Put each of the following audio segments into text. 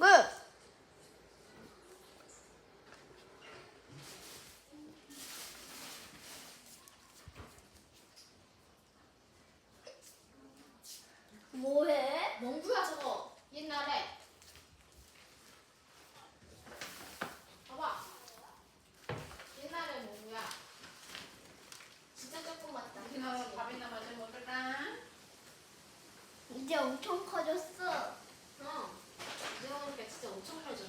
그 뭐해? 농구야 저거. 옛날에. 선물로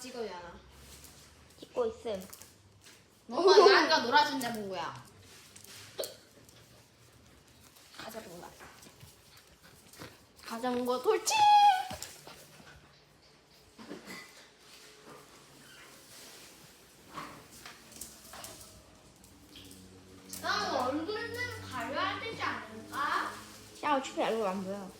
찍어야 하나. 찍고 있음. 엄마 나가 놀아준다는 거야. 가자 놀아. 가자고 돌치. 난 얼굴은 가려야 되지 않을까? 샤워 춥이 얼굴 안 보여.